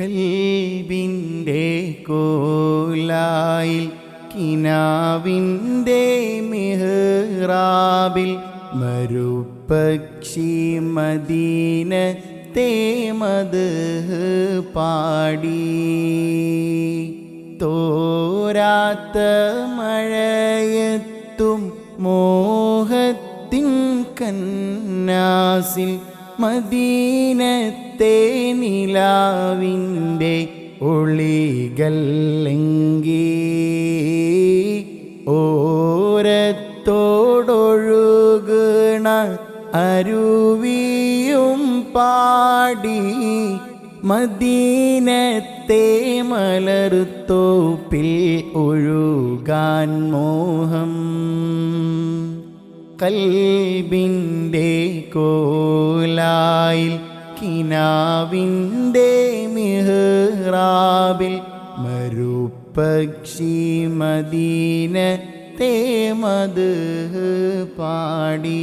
കൽബിന്റെ കോലായിൽ കിനാവിന്റെ മെഹ്റാബിൽ മരുപക്ഷി മദീന തേമത് പാടി. തോരാത്ത മഴയത്തും മോഹത്തിൻ കന്നാസിൽ മദീനത്തെ നിലാവിന്റെ ഒളികല്ലെങ്കി ഓരത്തോടൊഴുകണ അരുവിയും പാടി മദീനത്തെ മലർത്തോപ്പിൽ ഒഴുകാൻ മോഹം. കൽബിന്റെ കോലായിൽ കിനാവിന്റെ മിഹ്റാബിൽ മരുപക്ഷി മദീന തേമത് പാടി.